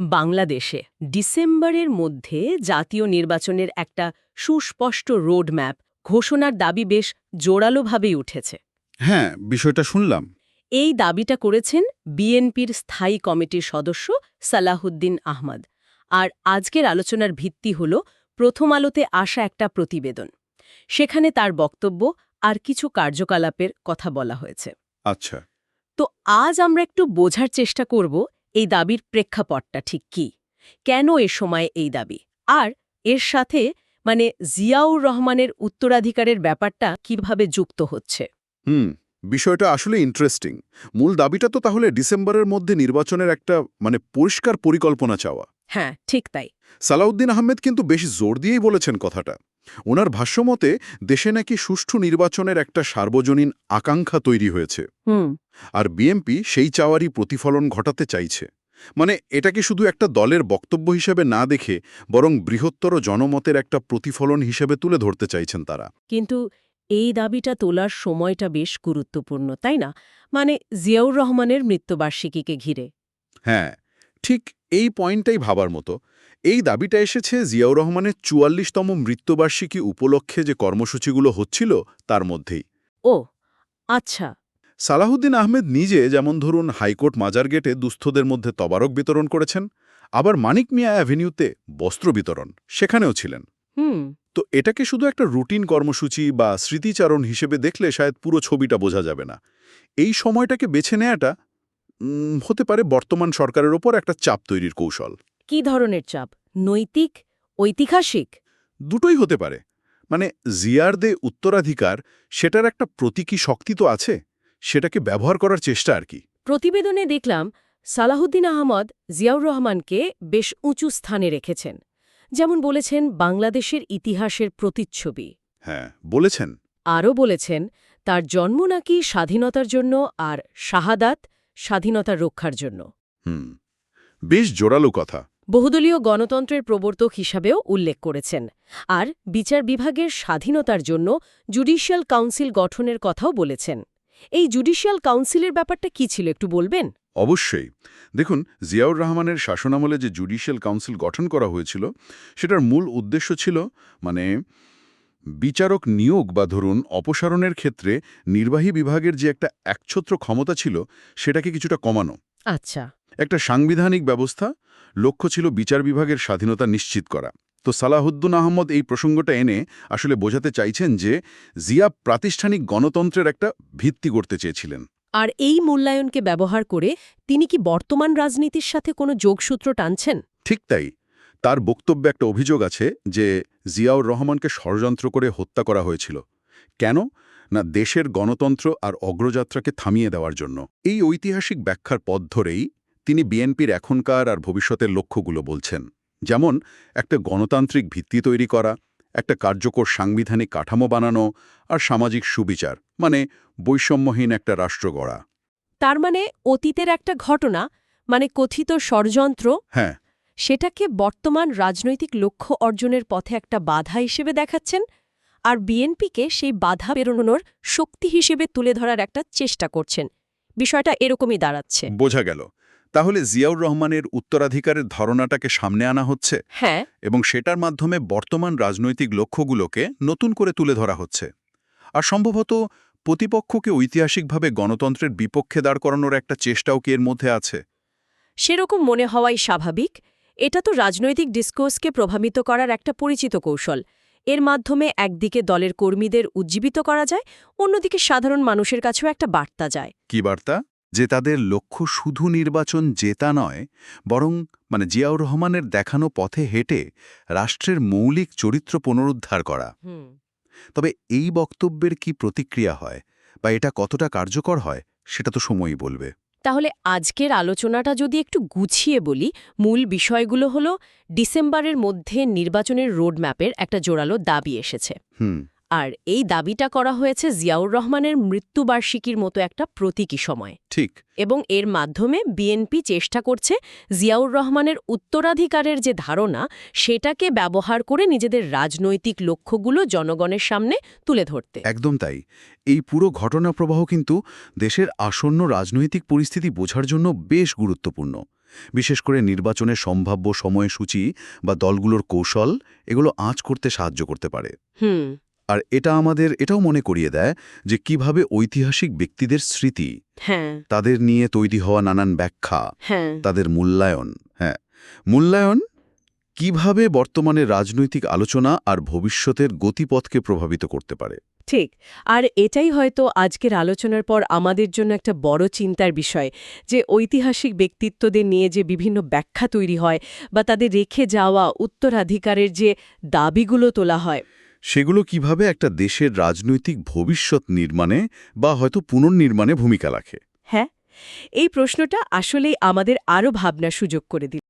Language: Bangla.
বাংলাদেশে ডিসেম্বরের মধ্যে জাতীয় নির্বাচনের একটা সুস্পষ্ট রোডম্যাপ ঘোষণার দাবি বেশ জোরালোভাবেই উঠেছে। হ্যাঁ বিষয়টা শুনলাম। এই দাবিটা করেছেন বিএনপির স্থায়ী কমিটির সদস্য সালাহুদ্দিন আহমদ। আর আজকের আলোচনার ভিত্তি হল প্রথম আলোতে আসা একটা প্রতিবেদন। সেখানে তার বক্তব্য আর কিছু কার্যকলাপের কথা বলা হয়েছে। আচ্ছা। তো আজ আমরা একটু বোঝার চেষ্টা করব এই দাবির প্রেক্ষাপটটা ঠিক কি? কেন এ সময় এই দাবি? আর এর সাথে মানে জিয়াউর রহমানের উত্তরাধিকারের ব্যাপারটা কীভাবে যুক্ত হচ্ছে? হুম বিষয়টা আসলে ইন্টারেস্টিং মূল দাবিটা তো তাহলে ডিসেম্বরের মধ্যে নির্বাচনের একটা মানে পরিষ্কার পরিকল্পনা চাওয়া। হ্যাঁ ঠিক তাই। সালাউদ্দিন আহমেদ কিন্তু বেশ জোর দিয়েই বলেছেন কথাটা। ওনার ভাষ্যমতে দেশে নাকি সুষ্ঠু নির্বাচনের একটা সার্বজনীন আকাঙ্ক্ষা তৈরি হয়েছে। হুম। আর বিএমপি সেই চাওয়ারই প্রতিফলন ঘটাতে চাইছে। মানে এটাকে শুধু একটা দলের বক্তব্য হিসেবে না দেখে বরং বৃহত্তর জনমতের একটা প্রতিফলন হিসেবে তুলে ধরতে চাইছেন তারা। কিন্তু এই দাবিটা তোলার সময়টা বেশ গুরুত্বপূর্ণ তাই না? মানে জিয়াউর রহমানের মৃত্যুবার্ষিকীকে ঘিরে। হ্যাঁ ঠিক এই পয়েন্টটাই ভাবার মতো। এই দাবিটা এসেছে জিয়াউর রহমানের চুয়াল্লিশতম মৃত্যুবার্ষিকী উপলক্ষে যে কর্মসূচিগুলো হচ্ছিল তার মধ্যেই। ও আচ্ছা। সালাহুদ্দিন আহমেদ নিজে যেমন ধরুন হাইকোর্ট মাজার গেটে দুস্থদের মধ্যে তবারক বিতরণ করেছেন আবার মানিক মিয়া অ্যাভিনিউতে বস্ত্র বিতরণ সেখানেও ছিলেন। হুম। তো এটাকে শুধু একটা রুটিন কর্মসূচি বা স্মৃতিচারণ হিসেবে দেখলে শায়দ পুরো ছবিটা বোঝা যাবে না। এই সময়টাকে বেছে নেয়াটা হতে পারে বর্তমান সরকারের ওপর একটা চাপ তৈরির কৌশল। কি ধরনের চাপ? নৈতিক? ঐতিহাসিক? দুটোই হতে পারে। মানে জিয়ার দে উত্তরাধিকার সেটার একটা প্রতীকী শক্তি তো আছে সেটাকে ব্যবহার করার চেষ্টা আর কি। প্রতিবেদনে দেখলাম সালাহুদ্দিন আহমদ জিয়াউর রহমানকে বেশ উঁচু স্থানে রেখেছেন। যেমন বলেছেন বাংলাদেশের ইতিহাসের প্রতিচ্ছবি। হ্যাঁ বলেছেন। আরও বলেছেন তার জন্ম নাকি স্বাধীনতার জন্য আর শাহাদাত স্বাধীনতার রক্ষার জন্য। হুম বেশ জোরালো কথা। বহুদলীয় গণতন্ত্রের প্রবর্তক হিসাবেও উল্লেখ করেছেন। আর বিচার বিভাগের স্বাধীনতার জন্য জুডিশিয়াল কাউন্সিল গঠনের কথাও বলেছেন। এই জুডিশিয়াল কাউন্সিলের ব্যাপারটা কি ছিল একটু বলবেন? অবশ্যই। দেখুন জিয়াউর রহমানের শাসনামলে যে জুডিশিয়াল কাউন্সিল গঠন করা হয়েছিল সেটার মূল উদ্দেশ্য ছিল মানে বিচারক নিয়োগ বা ধরুন অপসারণের ক্ষেত্রে নির্বাহী বিভাগের যে একটা একছত্র ক্ষমতা ছিল সেটাকে কিছুটা কমানো। আচ্ছা। একটা সাংবিধানিক ব্যবস্থা লক্ষ্য ছিল বিচার বিভাগের স্বাধীনতা নিশ্চিত করা। তো সালাহুদ্দিন আহমদ এই প্রসঙ্গটা এনে আসলে বোঝাতে চাইছেন যে জিয়া প্রাতিষ্ঠানিক গণতন্ত্রের একটা ভিত্তি করতে চেয়েছিলেন। আর এই মূল্যায়নকে ব্যবহার করে তিনি কি বর্তমান রাজনীতির সাথে কোনো যোগসূত্র টানছেন? ঠিক তাই। তার বক্তব্যে একটা অভিযোগ আছে যে জিয়াউর রহমানকে ষড়যন্ত্র করে হত্যা করা হয়েছিল। কেন? না দেশের গণতন্ত্র আর অগ্রযাত্রাকে থামিয়ে দেওয়ার জন্য। এই ঐতিহাসিক ব্যাখ্যার পথ ধরেই তিনি বিএনপির এখনকার আর ভবিষ্যতের লক্ষ্যগুলো বলছেন। যেমন একটা গণতান্ত্রিক ভিত্তি তৈরি করা একটা কার্যকর সাংবিধানিক কাঠামো বানানো আর সামাজিক সুবিচার মানে বৈষম্যহীন একটা রাষ্ট্র গড়া। তার মানে অতীতের একটা ঘটনা মানে কথিত ষড়যন্ত্র হ্যাঁ। সেটাকে বর্তমান রাজনৈতিক লক্ষ্য অর্জনের পথে একটা বাধা হিসেবে দেখাচ্ছেন আর বিএনপিকে সেই বাধা পেরোনোর শক্তি হিসেবে তুলে ধরার একটা চেষ্টা করছেন। বিষয়টা এরকমই দাঁড়াচ্ছে। বোঝা গেল। তাহলে জিয়াউর রহমানের উত্তরাধিকারের ধারণাটাকে সামনে আনা হচ্ছে? হ্যাঁ। এবং সেটার মাধ্যমে বর্তমান রাজনৈতিক লক্ষ্যগুলোকে নতুন করে তুলে ধরা হচ্ছে? আর সম্ভবত প্রতিপক্ষকে ঐতিহাসিকভাবে গণতন্ত্রের বিপক্ষে দাঁড় করানোর একটা চেষ্টাও কি এর মধ্যে আছে? সেরকম মনে হওয়াই স্বাভাবিক। এটা তো রাজনৈতিক ডিসকোর্সকে প্রভাবিত করার একটা পরিচিত কৌশল। এর মাধ্যমে একদিকে দলের কর্মীদের উজ্জীবিত করা যায় অন্যদিকে সাধারণ মানুষের কাছেও একটা বার্তা যায়। কি বার্তা? যে তাদের লক্ষ্য শুধু নির্বাচন জেতা নয় বরং মানে জিয়াউর রহমানের দেখানো পথে হেঁটে রাষ্ট্রের মৌলিক চরিত্র পুনরুদ্ধার করা। তবে এই বক্তব্যের কি প্রতিক্রিয়া হয় বা এটা কতটা কার্যকর হয় সেটা তো সময়ই বলবে। তাহলে আজকের আলোচনাটা যদি একটু গুছিয়ে বলি, মূল বিষয়গুলো হলো ডিসেম্বরের মধ্যে নির্বাচনের রোডম্যাপের একটা জোরালো দাবি এসেছে। হুম। আর এই দাবিটা করা হয়েছে জিয়াউর রহমানের মৃত্যুবার্ষিকীর মতো একটা প্রতীকী সময়। ঠিক। এবং এর মাধ্যমে বিএনপি চেষ্টা করছে জিয়াউর রহমানের উত্তরাধিকারের যে ধারণা সেটাকে ব্যবহার করে নিজেদের রাজনৈতিক লক্ষ্যগুলো জনগণের সামনে তুলে ধরতে। একদম তাই। এই পুরো ঘটনা প্রবাহ কিন্তু দেশের আসন্ন রাজনৈতিক পরিস্থিতি বোঝার জন্য বেশ গুরুত্বপূর্ণ। বিশেষ করে নির্বাচনের সম্ভাব্য সময়সূচি বা দলগুলোর কৌশল এগুলো আঁচ করতে সাহায্য করতে পারে। হুম। আর এটা আমাদের এটাও মনে করিয়ে দেয় যে কীভাবে ঐতিহাসিক ব্যক্তিদের স্মৃতি হ্যাঁ। তাদের নিয়ে তৈরি হওয়া নানান ব্যাখ্যা হ্যাঁ। তাদের মূল্যায়ন হ্যাঁ। মূল্যায়ন কীভাবে বর্তমানে রাজনৈতিক আলোচনা আর ভবিষ্যতের গতিপথকে প্রভাবিত করতে পারে? ঠিক। আর এটাই হয়তো আজকের আলোচনার পর আমাদের জন্য একটা বড় চিন্তার বিষয় যে ঐতিহাসিক ব্যক্তিত্বদের নিয়ে যে বিভিন্ন ব্যাখ্যা তৈরি হয় বা তাদের রেখে যাওয়া উত্তরাধিকারের যে দাবিগুলো তোলা হয় সেগুলো কীভাবে একটা দেশের রাজনৈতিক ভবিষ্যৎ নির্মাণে বা হয়তো পুনর্নির্মাণে ভূমিকা রাখে? হ্যাঁ এই প্রশ্নটা আসলেই আমাদের আরও ভাবনার সুযোগ করে দিল।